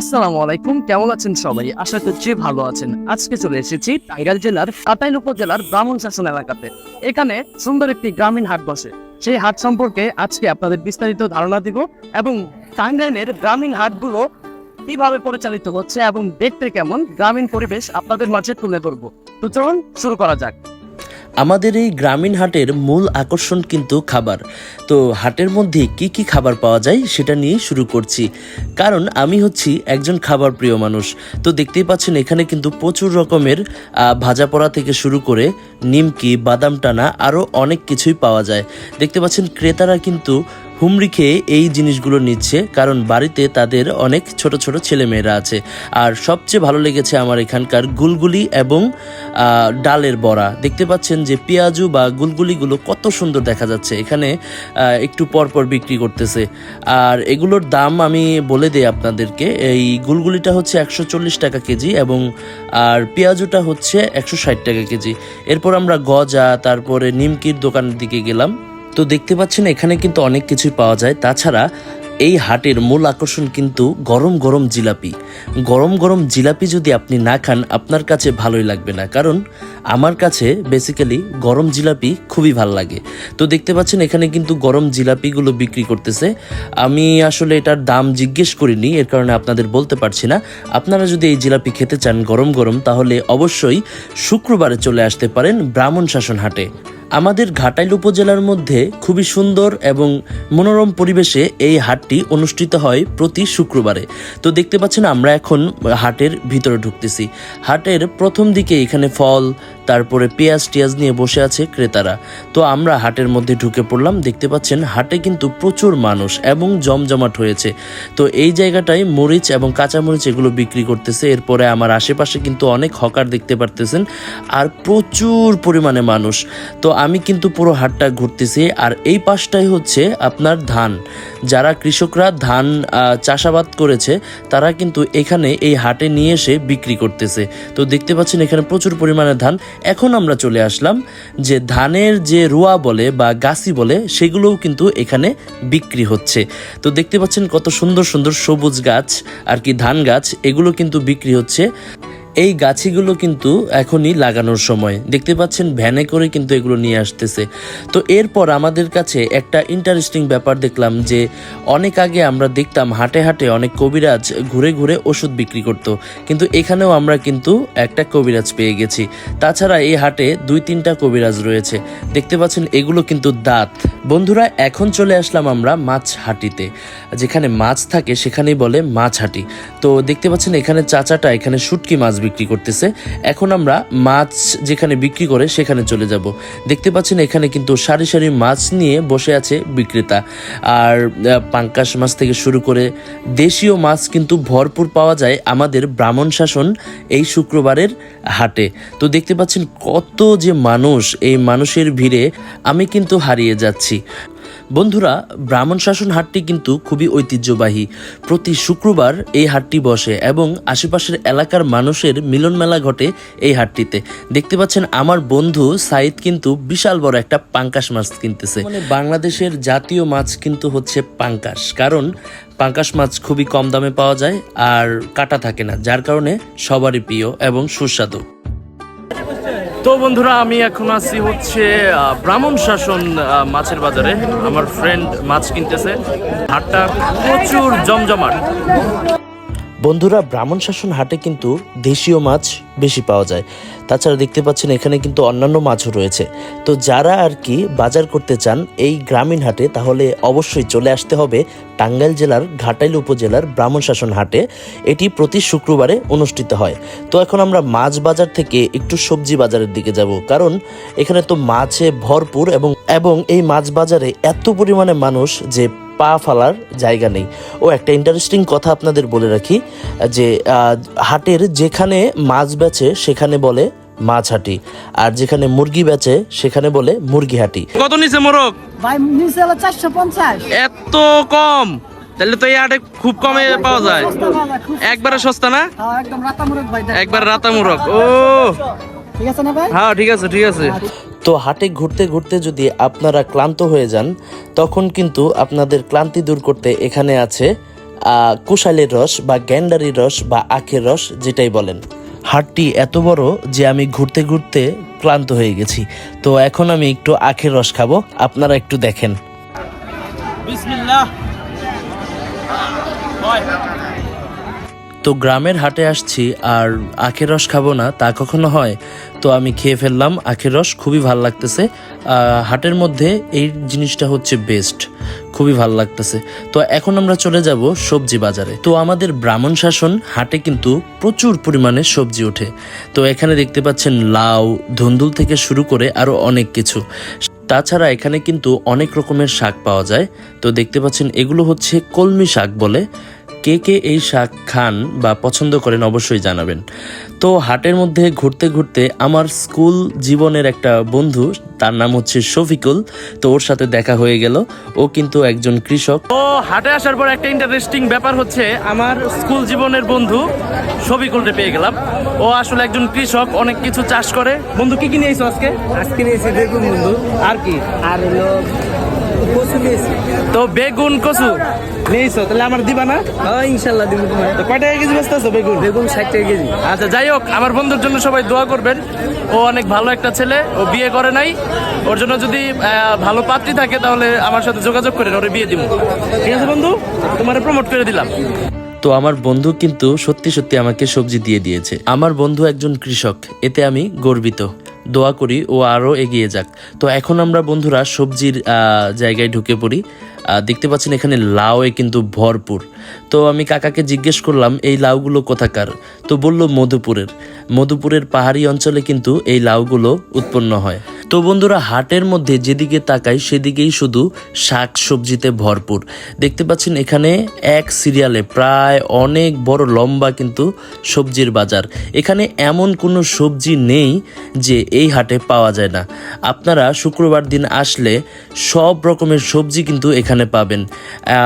আসসালামু আলাইকুম, কেমন আছেন সবাই? আশা করছি ভালো আছেন। আজকে চলে এসেছি টাঙ্গাইল জেলার কাটাইল উপজেলার ব্রাহ্মণ শাসন এলাকাতে। এখানে সুন্দর একটি গ্রামীণ হাট বসে। সেই হাট সম্পর্কে আজকে আপনাদের বিস্তারিত ধারণা দিব এবং টাঙ্গাইলের গ্রামীণ হাটগুলো কীভাবে পরিচালিত হচ্ছে এবং দেখতে কেমন, গ্রামীণ পরিবেশ আপনাদের মাঝে তুলে ধরবো। তো চলুন শুরু করা যাক। আমাদের এই গ্রামীণ হাটের মূল আকর্ষণ কিন্তু খাবার। তো হাটের মধ্যে কি কি খাবার পাওয়া যায় সেটা নিয়ে শুরু করছি। কারণ আমি হচ্ছি একজন খাবার প্রিয় মানুষ। তো দেখতেই পাচ্ছেন এখানে কিন্তু প্রচুর রকমের ভাজা পোড়া থেকে শুরু করে নিমকি, বাদাম টানা আরও অনেক কিছুই পাওয়া যায়। দেখতে পাচ্ছেন ক্রেতারা কিন্তু হুমড়ি খেয়ে এই জিনিসগুলো নিচ্ছে, কারণ বাড়িতে তাদের অনেক ছোট ছোট ছেলেমেয়েরা আছে। আর সবচেয়ে ভালো লেগেছে আমার এখানকার গুলগুলি এবং ডালের বড়া। দেখতে পাচ্ছেন যে পেঁয়াজু বা গুলগুলিগুলো কত সুন্দর দেখা যাচ্ছে। এখানে একটু পর পর বিক্রি করতেছে। আর এগুলোর দাম আমি বলে দিই আপনাদেরকে, এই গুলগুলিটা হচ্ছে একশো চল্লিশ টাকা কেজি এবং, আর পেঁয়াজুটা হচ্ছে একশো ষাট টাকা কেজি। এরপর আমরা গজা, তারপরে নিমকির দোকানের দিকে গেলাম। তো দেখতে পাচ্ছেন, এখানে কিন্তু অনেক কিছুই পাওয়া যায়। তাছাড়া এই হাটের মূল আকর্ষণ কিন্তু গরম গরম জিলাপি। গরম গরম জিলাপি যদি আপনি না খান, আপনার কাছে ভালোই লাগবে না। কারণ আমার কাছে বেসিক্যালি গরম জিলাপি খুবই ভালো লাগে। তো দেখতে পাচ্ছেন, এখানে কিন্তু গরম জিলাপিগুলো বিক্রি করতেছে। আমি আসলে এটার দাম জিজ্ঞেস করিনি, এর কারণে আপনাদের বলতে পারছি না। আপনারা যদি এই জিলাপি খেতে চান গরম গরম, তাহলে অবশ্যই শুক্রবারে চলে আসতে পারেন ব্রাহ্মণ শাসন হাটে। আমাদের ঘাটাইল উপজেলার মধ্যে খুবই সুন্দর এবং মনোরম পরিবেশে এই হাটটি অনুষ্ঠিত হয় প্রতি শুক্রবারে। তো দেখতে পাচ্ছেন আমরা এখন হাটের ভিতরে ঢুকতেছি। হাটের প্রথম দিকে এখানে ফল তারপরে পেঁয়াজ টিয়াজ নিয়ে বসে আছে ক্রেতারা। তো আমরা হাটের মধ্যে ঢুকে পড়লাম, দেখতে পাচ্ছেন হাটে কিন্তু প্রচুর মানুষ এবং জমজমাট হয়েছে। তো এই জায়গাটায় মরিচ এবং কাঁচামরিচ এগুলো বিক্রি করতেছে, এরপরে আমার আশেপাশে কিন্তু অনেক হকার দেখতে পারতেছেন, আর প্রচুর পরিমাণে মানুষ। তো আমি কিন্তু পুরো হাটটা ঘুরতেছি, আর এই পাশটাই হচ্ছে আপনার ধান। যারা কৃষকরা ধান চাষাবাদ করেছে, তারা কিন্তু এখানে এই হাটে নিয়ে এসে বিক্রি করতেছে। তো দেখতে পাচ্ছেন এখানে প্রচুর পরিমাণে ধান এখন আমরা চলে আসলাম যে ধানের যে রোয়া বলে বা গাছি বলে, সেগুলোও কিন্তু এখানে বিক্রি হচ্ছে। তো দেখতে পাচ্ছেন কত সুন্দর সুন্দর সবুজ গাছ আর কি ধান গাছ, এগুলো কিন্তু বিক্রি হচ্ছে। এই গাছিগুলো কিন্তু এখনই লাগানোর সময়। দেখতে পাচ্ছেন, ভ্যানে করে কিন্তু এগুলো নিয়ে আসতেছে। তো এরপর আমাদের কাছে একটা ইন্টারেস্টিং ব্যাপার দেখলাম যে, অনেক আগে আমরা দেখতাম হাটে হাটে অনেক কবিরাজ ঘুরে ঘুরে ওষুধ বিক্রি করত। কিন্তু এখানেও আমরা কিন্তু একটা কবিরাজ পেয়ে গেছি। তাছাড়া এই হাটে দুই তিনটা কবিরাজ রয়েছে। দেখতে পাচ্ছেন, এগুলো কিন্তু দাঁত। বন্ধুরা, এখন চলে আসলাম আমরা মাছ হাটিতে। যেখানে মাছ থাকে সেখানেই বলে মাছ হাটি। তো দেখতে পাচ্ছেন, এখানে চাচাটা এখানে শুটকি মাছ বিক্রি করতেছে। এখন আমরা মাছ যেখানে বিক্রি করে সেখানে চলে যাব। দেখতে পাচ্ছেন এখানে কিন্তু সারি সারি মাছ নিয়ে বসে আছে বিক্রেতা। আর পাঙ্কাশ মাছ থেকে শুরু করে দেশীয় মাছ কিন্তু ভরপুর পাওয়া যায় আমাদের ব্রাহ্মণ শাসন এই শুক্রবারের হাটে। তো দেখতে পাচ্ছেন কত যে মানুষ এই মানুষের ভিড়ে আমি কিন্তু হারিয়ে যাচ্ছি। বন্ধুরা, ব্রাহ্মণ শাসন হাটটি কিন্তু খুবই ঐতিহ্যবাহী। প্রতি শুক্রবার এই হাটটি বসে এবং আশেপাশের এলাকার মানুষের মিলন মেলা ঘটে এই হাটটিতে। দেখতে পাচ্ছেন, আমার বন্ধু সাইদ কিন্তু বিশাল বড় একটা পাঙ্কাশ মাছ কিনতেছে। মানে বাংলাদেশের জাতীয় মাছ কিন্তু হচ্ছে পাঙ্কাশ। কারণ পাঙ্কাশ মাছ খুবই কম দামে পাওয়া যায় আর কাটা থাকে না। যার কারণে সবারই প্রিয় এবং সুস্বাদু। তো বন্ধুরা, আমি এখন আছি হচ্ছে ব্রাহ্মণ শাসন মাছের বাজারে। আমার ফ্রেন্ড মাছ কিনতেছে। হাটটা প্রচুর জমজমাট। বন্ধুরা, ব্রাহ্মণ শাসন হাটে কিন্তু দেশীয় মাছ বেশি পাওয়া যায়। তাছাড়া দেখতে পাচ্ছেন এখানে কিন্তু অন্যান্য মাছও রয়েছে। তো যারা আর কি বাজার করতে চান এই গ্রামীণ হাটে, তাহলে অবশ্যই চলে আসতে হবে টাঙ্গাইল জেলার ঘাটাইল উপজেলার ব্রাহ্মণ শাসন হাটে। এটি প্রতি শুক্রবারে অনুষ্ঠিত হয়। তো এখন আমরা মাছ বাজার থেকে একটু সবজি বাজারের দিকে যাব, কারণ এখানে তো মাছে ভরপুর এবং এবং এই মাছ বাজারে এত পরিমাণে মানুষ যে পা ফালার জায়গা নেই। ও একটা ইন্টারেস্টিং কথা আপনাদের বলে রাখি যে হাটের যেখানে মাছ বেচে সেখানে বলে মাছ হাটি আর যেখানে মুরগি বেচে সেখানে বলে মুরগি হাটি। কত নিচে মোরগ? ভাই নিচে হলো চারশো পঞ্চাশ। এত কম? তাহলে তো এই হাটে খুব কমে পাওয়া যায়। একবারে সস্তা না? হ্যাঁ, একদম রাতামুরগ ভাই একবার রাতা মোরগ ও! ঠিক আছে না ভাই? হ্যাঁ ঠিক আছে ঠিক আছে। তো হাটে ঘুরতে ঘুরতে যদি আপনারা ক্লান্ত হয়ে যান, তখন কিন্তু আপনাদের ক্লান্তি দূর করতে এখানে আছে কুশালের রস বা গ্যান্ডারির রস বা আখের রস যেটাই বলেন। হাটটি এত বড় যে আমি ঘুরতে ঘুরতে ক্লান্ত হয়ে গেছি। তো এখন আমি একটু আখের রস খাব, আপনারা একটু দেখেন। তো গ্রামের হাটে আসছি আর আখের রস খাব না, তা কখনো হয়? তো আমি খেয়ে ফেললাম, আখের রস খুবই ভালো লাগতেছে। হাটের মধ্যে এই জিনিসটা হচ্ছে বেস্ট খুবই ভালো লাগতেছে। তো এখন আমরা চলে যাব সবজি বাজারে। তো আমাদের ব্রাহ্মণ শাসন হাটে কিন্তু প্রচুর পরিমাণে সবজি ওঠে। তো এখানে দেখতে পাচ্ছেন লাউ, ধুন্দুল থেকে শুরু করে আরও অনেক কিছু। তাছাড়া এখানে কিন্তু অনেক রকমের শাক পাওয়া যায়। তো দেখতে পাচ্ছেন এগুলো হচ্ছে কলমি শাক বলে। কে কে এই শাক খান বা পছন্দ করেন অবশ্যই জানাবেন। তো হাটের মধ্যে ঘুরতে ঘুরতে আমার স্কুল জীবনের একটা বন্ধু তার নাম হচ্ছে শফিকুল তো ওর সাথে দেখা হয়ে গেল। ও কিন্তু একজন কৃষক। ও হাটে আসার পর একটা ইন্টারেস্টিং ব্যাপার হচ্ছে আমার স্কুল জীবনের বন্ধু ছবিকুলরে পেয়ে গেলাম। ও আসলে একজন কৃষক অনেক কিছু চাষ করে। বন্ধু কি কি নিয়েছো আজকে? আজকে নিয়েছি বেগুন বন্ধু। আর কি? আর হলো কচু নিয়েছি। তো বেগুন কচু? নিয়েছো তাহলে আমার দিবা না? হ্যাঁ ইনশাল্লাহ দিব তো কয় টাকা কেজি ব্যস্ত আছো বেগুন? বেগুন ষাট টাকা কেজি। আচ্ছা যাই হোক আমার বন্ধুর জন্য সবাই দোয়া করবেন। ও অনেক ভালো একটা ছেলে ও বিয়ে করে নাই। ওর জন্য যদি আহ, ভালো পাত্রী থাকে তাহলে আমার সাথে যোগাযোগ করেন ওরে বিয়ে দিব। ঠিক আছে বন্ধু? তোমারে প্রমোট করে দিলাম। তো আমার বন্ধু কিন্তু সত্যি সত্যি আমাকে সবজি দিয়ে দিয়েছে। আমার বন্ধু একজন কৃষক এতে আমি গর্বিত। দোয়া করি ও আরও এগিয়ে যাক। তো এখন আমরা বন্ধুরা সবজির আহ, জায়গায় ঢুকে পড়ি। দেখতে পাচ্ছেন এখানে লাউয়ে কিন্তু ভরপুর। তো আমি কাকাকে জিজ্ঞেস করলাম, এই লাউগুলো কোথাকার? তো বলল, মধুপুরের। মধুপুরের পাহাড়ি অঞ্চলে কিন্তু এই লাউগুলো উৎপন্ন হয়। তো বন্ধুরা, হাটের মধ্যে যেদিকে তাকাই সেদিকেই শুধু শাক সবজিতে ভরপুর। দেখতে পাচ্ছেন এখানে এক সিরিয়ালে প্রায় অনেক বড় লম্বা কিন্তু সবজির বাজার। এখানে এমন কোনো সবজি নেই যে এই হাটে পাওয়া যায় না। আপনারা শুক্রবার দিন আসলে সব রকমের সবজি কিন্তু এখানে পাবেন।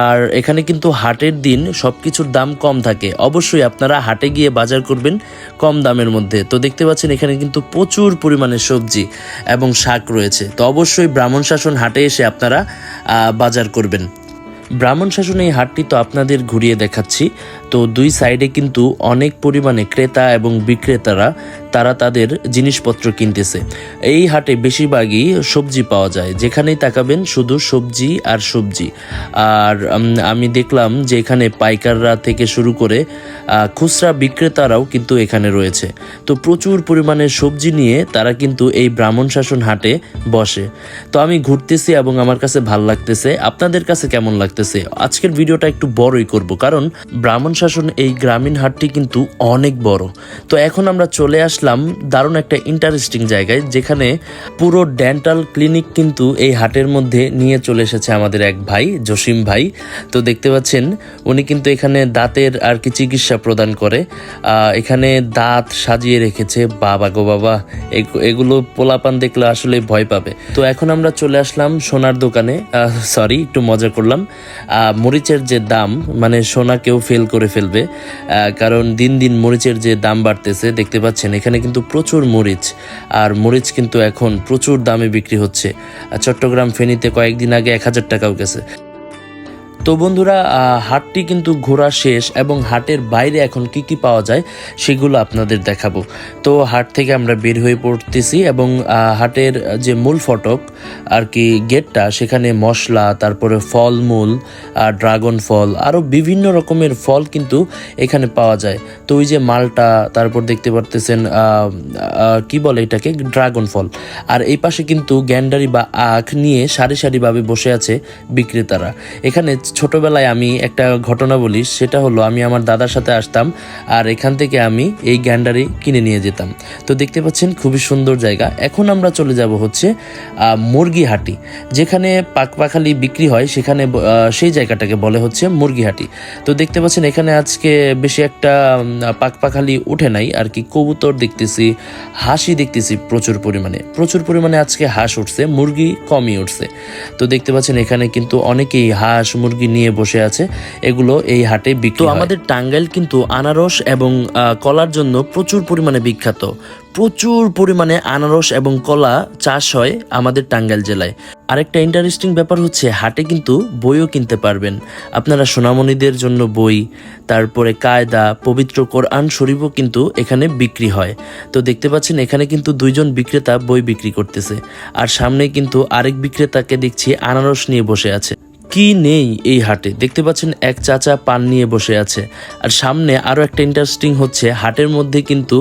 আর এখানে কিন্তু হাটের দিন সব কিছুর দাম কম থাকে। অবশ্যই আপনারা হাটে গিয়ে বাজার করবেন কম দামের মধ্যে। তো দেখতে পাচ্ছেন এখানে কিন্তু প্রচুর পরিমাণে সবজি এবং শাক রয়েছে। তো অবশ্যই ব্রাহ্মণ শাসন হাটে এসে আপনারা বাজার করবেন। ব্রাহ্মণ শাসন এই হাটটি তো আপনাদের ঘুরিয়ে দেখাচ্ছি। তো দুই সাইডে কিন্তু অনেক পরিমাণে ক্রেতা এবং বিক্রেতারা, তারা তাদের জিনিসপত্র কিনতেছে। এই হাটে বেশিরভাগই সবজি পাওয়া যায়, যেখানেই তাকাবেন শুধু সবজি আর সবজি। আর আমি দেখলাম যে এখানে পাইকাররা থেকে শুরু করে খুচরা বিক্রেতারাও কিন্তু এখানে রয়েছে। তো প্রচুর পরিমাণে সবজি নিয়ে তারা কিন্তু এই ব্রাহ্মণ শাসন হাটে বসে। তো আমি ঘুরতেছি এবং আমার কাছে ভালো লাগতেছে। আপনাদের কাছে কেমন লাগতেছে? আজকের ভিডিওটা একটু বড়ই করব, কারণ ব্রাহ্মণ শাসন এই গ্রামীণ হাটটি কিন্তু অনেক বড়। তো এখন আমরা চলে আসলাম দারুণ একটা ইন্টারেস্টিং জায়গায়, যেখানে পুরো ডেন্টাল ক্লিনিক কিন্তু এই হাটের মধ্যে নিয়ে চলে এসেছে আমাদের এক ভাই, জসিম ভাই। তো দেখতে পাচ্ছেন, উনি কিন্তু এখানে দাঁতের আর কি চিকিৎসা প্রদান করে। এখানে দাঁত সাজিয়ে রেখেছে, বাবা গো বাবা এগুলো পোলাপান দেখলে আসলে ভয় পাবে। তো এখন আমরা চলে আসলাম সোনার দোকানে। সরি একটু মজা করলাম। মরিচের যে দাম মানে সোনা কেউ ফেল করে ফেলবে কারণ দিন দিন মরিচের যে দাম বাড়তেছে, দেখতে পাচ্ছেন, এখানে কিন্তু প্রচুর মরিচ, আর মরিচ কিন্তু এখন প্রচুর দামে বিক্রি হচ্ছে। চট্টগ্রাম ফেনীতে কয়েকদিন আগে এক হাজার টাকাও গেছে। তো বন্ধুরা হাটটি কিন্তু ঘোরা শেষ এবং হাটের বাইরে এখন কি কি পাওয়া যায় সেগুলো আপনাদের দেখাবো। তো হাট থেকে আমরা বের হয়ে পড়তেছি এবং হাটের যে মূল ফটক আর কি গেটটা, সেখানে মশলা, তারপরে ফলমূল আর ড্রাগন ফল আরও বিভিন্ন রকমের ফল কিন্তু এখানে পাওয়া যায়। তো ওই যে মালটা, তারপর দেখতে পারতেছেন কি বলে এটাকে? ড্রাগন ফল। আর এই পাশে কিন্তু গ্যান্ডারি বা আখ নিয়ে সারি সারিভাবে বসে আছে বিক্রেতারা। এখানে ছোটবেলায় আমি একটা ঘটনা বলি, সেটা হলো আমি আমার দাদার সাথে আসতাম আর এখান থেকে আমি এই গ্যান্ডারি কিনে নিয়ে যেতাম। তো দেখতে পাচ্ছেন খুবই সুন্দর জায়গা। এখন আমরা চলে যাব হচ্ছে মুরগিহাটি, যেখানে পাকপাখালি বিক্রি হয়, সেখানে সেই জায়গাটাকে বলে হচ্ছে মুরগিহাটি। তো দেখতে পাচ্ছেন এখানে আজকে বেশি একটা পাকপাখালি উঠে নাই, আর কি কবুতর দেখতেছি, হাঁসই দেখতেছি প্রচুর পরিমাণে। প্রচুর পরিমাণে আজকে হাঁস উঠছে, মুরগি কমই উঠছে। তো দেখতে পাচ্ছেন এখানে কিন্তু অনেকেই হাঁস, মুরগি মুরগি নিয়ে বসে আছে এগুলো এই হাটে বিক্রি আমাদের টাঙ্গাইল কিন্তু আনারস এবং কলার জন্য প্রচুর পরিমাণে বিখ্যাত। প্রচুর পরিমাণে আনারস এবং কলা চাষ হয় আমাদের টাঙ্গাইল জেলায়। আরেকটা ইন্টারেস্টিং ব্যাপার হচ্ছে হাটে কিন্তু বইও কিনতে পারবেন। আপনারা সোনামণিদের জন্য বই তারপরে কায়দা পবিত্র কোরআন শরীফও কিন্তু এখানে বিক্রি হয়। তো দেখতে পাচ্ছেন এখানে কিন্তু দুইজন বিক্রেতা বই বিক্রি করতেছে। আর সামনে কিন্তু আরেক বিক্রেতাকে দেখছি আনারস নিয়ে বসে আছে। কি নেই এই হাটে? দেখতে পাচ্ছেন এক চাচা পান নিয়ে বসে আছে। আর সামনে আরও একটা ইন্টারেস্টিং হচ্ছে, হাটের মধ্যে কিন্তু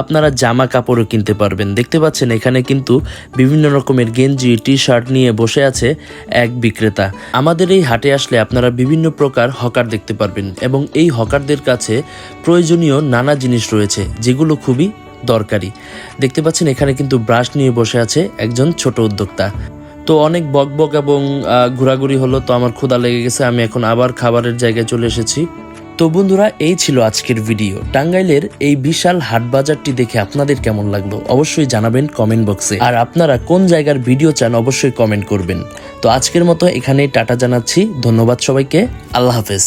আপনারা জামা কাপড়ও কিনতে পারবেন। দেখতে পাচ্ছেন এখানে কিন্তু বিভিন্ন রকমের গেঞ্জি টি শার্ট নিয়ে বসে আছে এক বিক্রেতা। আমাদের এই হাটে আসলে আপনারা বিভিন্ন প্রকার হকার দেখতে পারবেন এবং এই হকারদের কাছে প্রয়োজনীয় নানা জিনিস রয়েছে, যেগুলো খুবই দরকারি। দেখতে পাচ্ছেন এখানে কিন্তু ব্রাশ নিয়ে বসে আছে একজন ছোট উদ্যোক্তা। তো অনেক বকবক এবং ঘোরাঘুরি হলো, তো আমার ক্ষুধা লেগে গেছে, আমি এখন আবার খাবারের জায়গায় চলে এসেছি। তো বন্ধুরা, এই ছিল আজকের ভিডিও। টাঙ্গাইলের এই বিশাল হাট বাজারটি দেখে আপনাদের কেমন লাগল, অবশ্যই জানাবেন কমেন্ট বক্সে। আর আপনারা কোন জায়গার ভিডিও চান, অবশ্যই কমেন্ট করবেন। তো আজকের মতো এখানেই টাটা জানাচ্ছি, ধন্যবাদ সবাইকে, আল্লাহ হাফেজ।